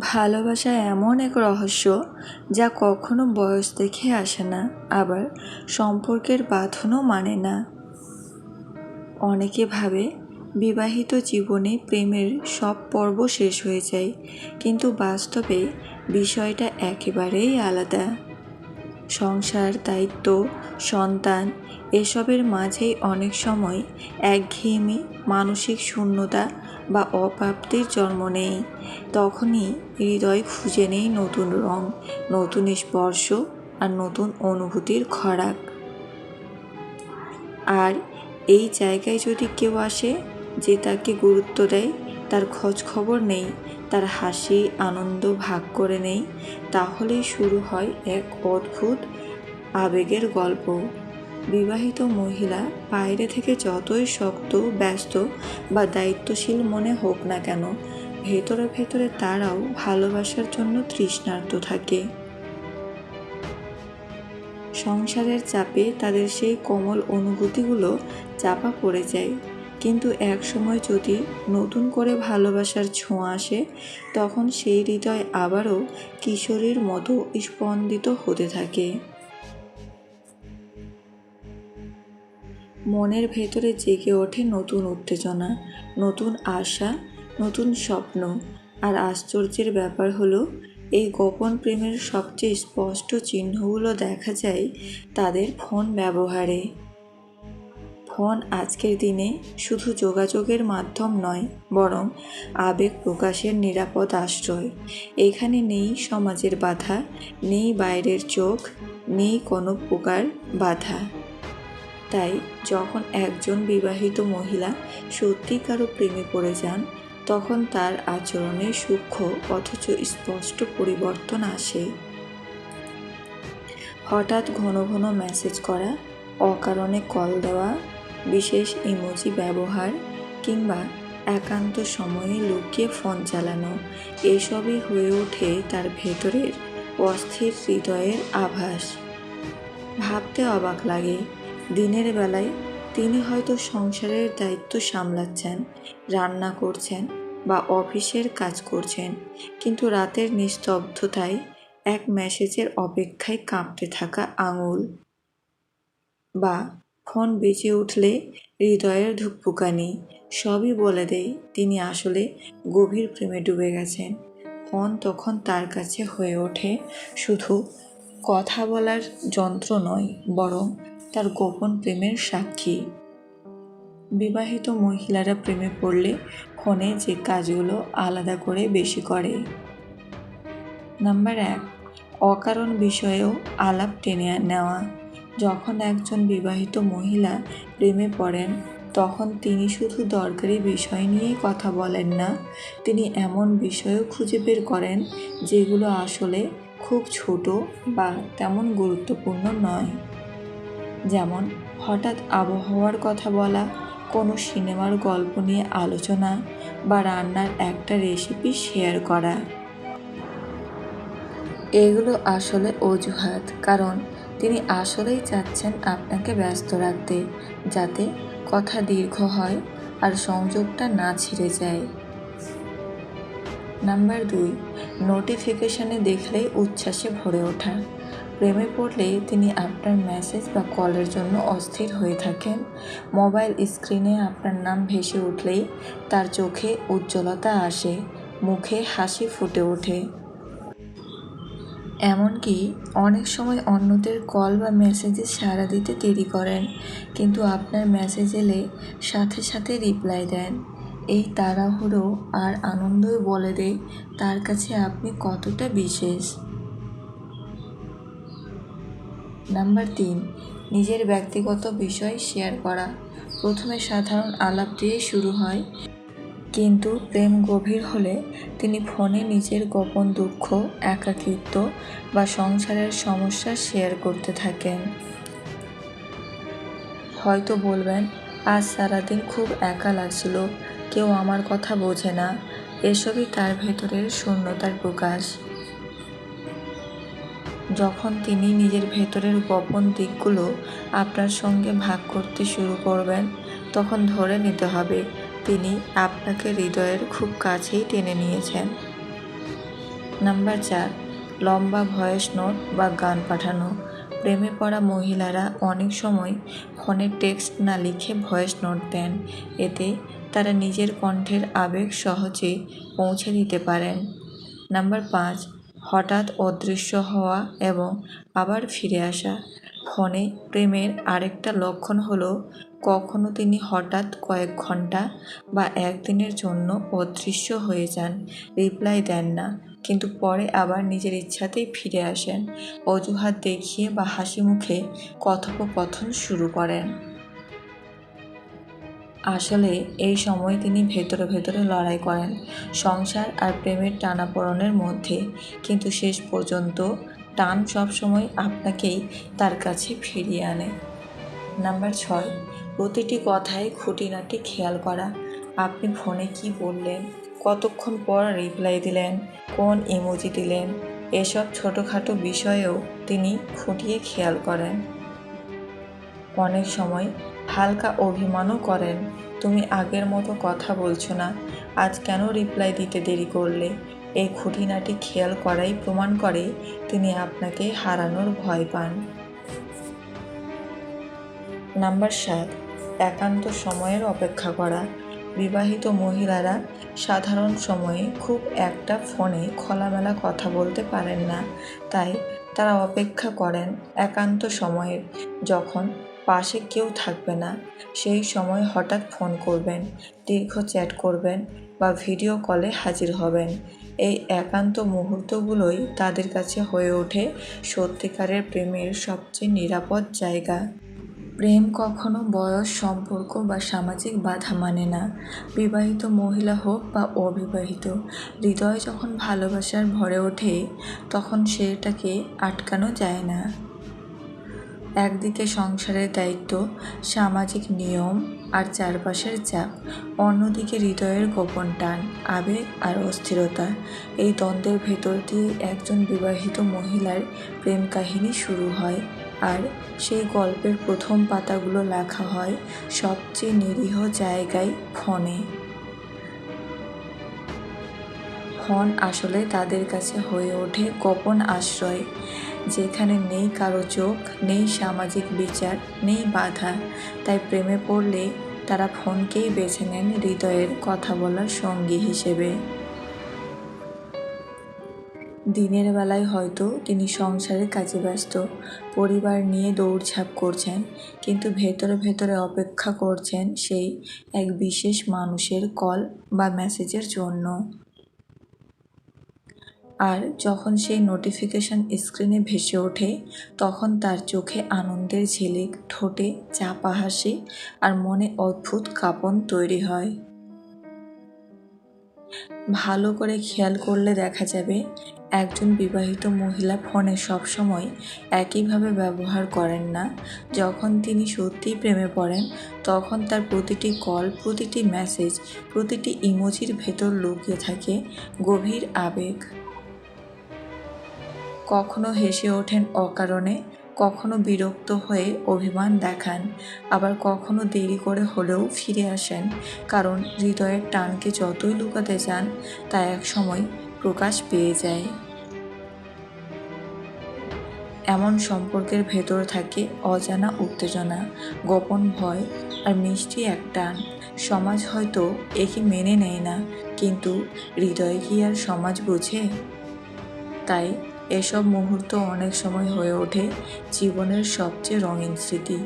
ভালোবাসা এমন এক রহস্য যা কখনো বয়স দেখে আসে না, আবার সম্পর্কের বাঁধনও মানে না। অনেকে ভাবে বিবাহিত জীবনে প্রেমের সব পর্ব শেষ হয়ে যায়, কিন্তু বাস্তবে বিষয়টা একেবারেই আলাদা। সংসার, দায়িত্ব, সন্তান এসবের মাঝেই অনেক সময় একঘেয়েমি, মানসিক শূন্যতা বা অপ্রাপ্তির জন্ম নেই। তখনই হৃদয় খুঁজে নেই নতুন রং, নতুন স্পর্শ আর নতুন অনুভূতির খরাক আর এই জায়গায় যদি কেউ আসে যে তাকে গুরুত্ব দেয়, তার খোঁজ খবর নেই, তার হাসি, আনন্দ ভাগ করে নেই, তাহলেই শুরু হয় এক অদ্ভুত আবেগের গল্প। বিবাহিত মহিলা বাইরে থেকে যতই শক্ত, ব্যস্ত বা দায়িত্বশীল মনে হোক না কেন, ভেতরে ভেতরে তারাও ভালোবাসার জন্য তৃষ্ণার্ত থাকে। সংসারের চাপে তাদের সেই কোমল অনুভূতিগুলো চাপা পড়ে যায়। কিন্তু এক সময় যদি নতুন করে ভালোবাসার ছোঁয়া আসে, তখন সেই হৃদয় আবারও কিশোরীর মতো স্পন্দিত হতে থাকে। মনের ভেতরে জেগে ওঠে নতুন উত্তেজনা, নতুন আশা, নতুন স্বপ্ন। আর আশ্চর্যের ব্যাপার হলো, এই গোপন প্রেমের সবচেয়ে স্পষ্ট চিহ্নগুলো দেখা যায় তাদের ফোন ব্যবহারে। ফোন আজকের দিনে শুধু যোগাযোগের মাধ্যম নয়, বরং আবেগ প্রকাশের নিরাপদ আশ্রয়। এখানে নেই সমাজের বাধা, নেই বাইরের চোখ, নেই কোনো প্রকার বাধা। তাই যখন একজন বিবাহিত মহিলা সত্যি কারও প্রেমে পড়ে যান, তখন তার আচরণে সূক্ষ্ম অথচ স্পষ্ট পরিবর্তন আসে। হঠাৎ ঘন ঘন মেসেজ করা, অকারণে কল দেওয়া, বিশেষ ইমোজি ব্যবহার কিংবা একান্ত সময়ে লুকিয়ে ফোন চালানো, এসবই হয়ে ওঠে তার ভেতরের অস্থির হৃদয়ের আভাস। ভাবতে অবাক লাগে দিনের বেলায় তিনি হয়তো সংসারের দায়িত্ব সামলাচ্ছেন, রান্না করছেন বা অফিসের কাজ করছেন, কিন্তু রাতের নিস্তব্ধতায় এক মেসেজের অপেক্ষায় কাঁপতে থাকা আঙুল বা ফোন বেঁচে উঠলে হৃদয়ের ধুকপুকানি, সবই বলে দেয় তিনি আসলে গভীর প্রেমে ডুবে গেছেন। ফোন তখন তার কাছে হয়ে ওঠে শুধু কথা বলার যন্ত্র নয়, বরং তার গোপন প্রেমের সাক্ষী। বিবাহিত মহিলারা প্রেমে পড়লে ফোনে যে কাজগুলো আলাদা করে বেশি করে। নাম্বার এক, অকারণ বিষয়েও আলাপ টেনে নেওয়া। যখন একজন বিবাহিত মহিলা প্রেমে পড়েন, তখন তিনি শুধু দরকারি বিষয় নিয়েই কথা বলেন না, তিনি এমন বিষয়ও খুঁজে বের করেন যেগুলো আসলে খুব ছোট বা তেমন গুরুত্বপূর্ণ নয়। যেমন হঠাৎ আবহাওয়ার কথা বলা, কোনো সিনেমার গল্প নিয়ে আলোচনা বা রান্নার একটা রেসিপি শেয়ার করা। এগুলো আসলে অজুহাত, কারণ তিনি আসলেই চাচ্ছেন আপনাকে ব্যস্ত রাখতে, যাতে কথা দীর্ঘ হয় আর সংযোগটা না ছিঁড়ে যায়। নাম্বার দুই নোটিফিকেশানে দেখলেই উচ্ছ্বাসে ভরে ওঠা। প্রেমে পড়লে তিনি আপনার মেসেজ বা কলের জন্য অস্থির হয়ে থাকেন। মোবাইল স্ক্রিনে আপনার নাম ভেসে উঠলেই তার চোখে উজ্জ্বলতা আসে, মুখে হাসি ফুটে ওঠে। এমনকি অনেক সময় অন্যদের কল বা মেসেজে সাড়া দিতে দেরি করেন, কিন্তু আপনার মেসেজ এলে সাথে সাথে রিপ্লাই দেন। এই তাড়াহুড়ো আর আনন্দই বলে দেয় তার কাছে আপনি কতটা বিশেষ। নাম্বার তিন, নিজের ব্যক্তিগত বিষয় শেয়ার করা। প্রথমে সাধারণ আলাপ দিয়ে শুরু হয়, কিন্তু প্রেম গভীর হলে তিনি ফোনে নিজের গোপন দুঃখ, একাকিত্ব বা সংসারের সমস্যা শেয়ার করতে থাকেন। হয়তো বলবেন, আজ সারাদিন খুব একা লাগছিল, কেউ আমার কথা বোঝে না। এসবই তার ভেতরের শূন্যতার প্রকাশ। যখন তিনি নিজের ভেতরের গোপন দিকগুলো আপনার সঙ্গে ভাগ করতে শুরু করবেন, তখন ধরে নিতে হবে, তিনি আপনাকে হৃদয়ের খুব কাছেই টেনে নিয়েছেন। নাম্বার চার, লম্বা ভয়েস নোট বা গান পাঠানো। প্রেমে পড়া মহিলারা অনেক সময় ফোনে টেক্সট না লিখে ভয়েস নোট দেন, এতে তারা নিজের কণ্ঠের আবেগ সহজে পৌঁছে দিতে পারেন। নাম্বার পাঁচ হঠাৎ অদৃশ্য হওয়া এবং আবার ফিরে আসা। ফোনে প্রেমের আরেকটা লক্ষণ হলো, কখনো তিনি হঠাৎ কয়েক ঘণ্টা বা একদিনের জন্য অদৃশ্য হয়ে যান, রিপ্লাই দেন না, কিন্তু পরে আবার নিজের ইচ্ছাতেই ফিরে আসেন, অজুহাত দেখিয়ে বা হাসি মুখে কথোপকথন শুরু করেন। আসলে এই সময় তিনি ভেতরে ভেতরে লড়াই করেন, সংসার আর প্রেমের টানাপোড়নের মধ্যে। কিন্তু শেষ পর্যন্ত টান সবসময় আপনাকেই তার কাছে ফিরিয়ে আনে। নাম্বার ছয়, প্রতিটি কথায় খুঁটিনাটি খেয়াল করা। আপনি ফোনে কি বললেন? কতক্ষণ পর রিপ্লাই দিলেন? কোন ইমোজি দিলেন? এসব ছোটোখাটো বিষয়েও তিনি খুঁটিয়ে খেয়াল করেন। অনেক সময় হালকা অভিমানও করেন। তুমি আগের মতো কথা বলছো না। আজ কেন রিপ্লাই দিতে দেরি করলে? এই খুঁটিনাটি খেয়াল করাই প্রমাণ করে তিনি আপনাকে হারানোর ভয় পান। নাম্বার সাত, একান্ত সময়ের অপেক্ষা করা। বিবাহিত মহিলারা সাধারণ সময়ে খুব একটা ফোনে খোলামেলা কথা বলতে পারেন না। তাই তারা অপেক্ষা করেন একান্ত সময়ের। যখন পাশে কেউ থাকবে না। সেই সময় হঠাৎ ফোন করবেন, দীর্ঘ চ্যাট করবেন বা ভিডিও কলে হাজির হবেন। এই একান্ত মুহূর্তগুলোই তাদের কাছে হয়ে ওঠে সত্যিকারের প্রেমের সবচেয়ে নিরাপদ জায়গা। প্রেম কখনো বয়স, সম্পর্ক বা সামাজিক বাধা মানে না। বিবাহিত মহিলা হোক বা অবিবাহিত, হৃদয় যখন ভালোবাসার ভরে ওঠে, তখন সেটাকে আটকানো যায় না। একদিকে সংসারের দায়িত্ব, সামাজিক নিয়ম আর চারপাশের চাপ, অন্যদিকে হৃদয়ের গোপন টান, আবেগ আর অস্থিরতা। এই দ্বন্দ্বের ভেতর দিয়ে একজন বিবাহিত মহিলার প্রেম কাহিনী শুরু হয় আর সেই গল্পের প্রথম পাতাগুলো লেখা হয় সবচেয়ে নিরীহ জায়গায় ফোনে ফোন আসলে তাদের কাছে হয়ে ওঠে গোপন আশ্রয়। যেখানে নেই কারও চোখ, নেই সামাজিক বিচার, নেই বাধা। তাই প্রেমে পড়লে তারা ফোনকেই বেছে নেন হৃদয়ের কথা বলার সঙ্গী হিসেবে। দিনের বেলায় হয়তো তিনি সংসারের কাজে ব্যস্ত, পরিবার নিয়ে দৌড়ঝাঁপ করছেন, কিন্তু ভেতরে ভেতরে অপেক্ষা করছেন সেই এক বিশেষ মানুষের কল বা মেসেজের জন্য। আর যখন সেই নোটিফিকেশন স্ক্রিনে ভেসে ওঠে, তখন তার চোখে আনন্দের ঝিলিক, ঠোঁটে চাপা হাসি আর মনে অদ্ভুত কাঁপন তৈরি হয়। ভালো করে খেয়াল করলে দেখা যাবে, একজন বিবাহিত মহিলা ফোনে সবসময় একইভাবে ব্যবহার করেন না। যখন তিনি সত্যিই প্রেমে পড়েন, তখন তার প্রতিটি কল প্রতিটি মেসেজ প্রতিটি ইমোজির ভেতর লুকিয়ে থাকে গভীর আবেগ। কখনো হেসে ওঠেন অকারণে, কখনো বিরক্ত হয়ে অভিমান দেখান, আবার কখনো দেরি করে হলেও ফিরে আসেন, কারণ হৃদয়ের টানকে যতই লুকাতে চান, তা এক সময় প্রকাশ পেয়ে যায়। এমন সম্পর্কের ভেতর থাকে অজানা উত্তেজনা, গোপন ভয় আর মিষ্টি এক টান। সমাজ হয়তো একে মেনে নেয় না, কিন্তু হৃদয় কি আর সমাজ বোঝে? তাই এসব মুহূর্ত অনেক সময় হয়ে ওঠে জীবনের সবচেয়ে রঙিন স্মৃতি।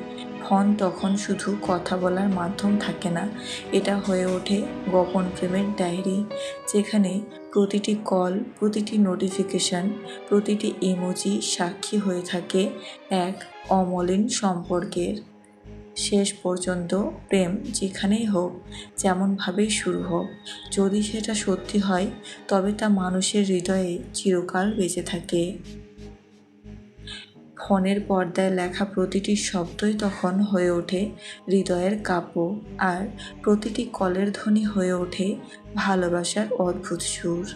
ফোন তখন শুধু কথা বলার মাধ্যম থাকে না, এটা হয়ে ওঠে গোপন প্রেমের ডায়েরি, যেখানে প্রতিটি কল, প্রতিটি নোটিফিকেশান, প্রতিটি ইমোজি সাক্ষী হয়ে থাকে এক অমলিন সম্পর্কের। শেষ পর্যন্ত প্রেম যেখানেই হোক, যেমনভাবেই শুরু হোক, যদি সেটা সত্যি হয়, তবে তা মানুষের হৃদয়ে চিরকাল বেঁচে থাকে। ফোনের পর্দায় লেখা প্রতিটি শব্দই তখন হয়ে ওঠে হৃদয়ের কাব্য, আর প্রতিটি কলের ধ্বনি হয়ে ওঠে ভালোবাসার অদ্ভুত সুর।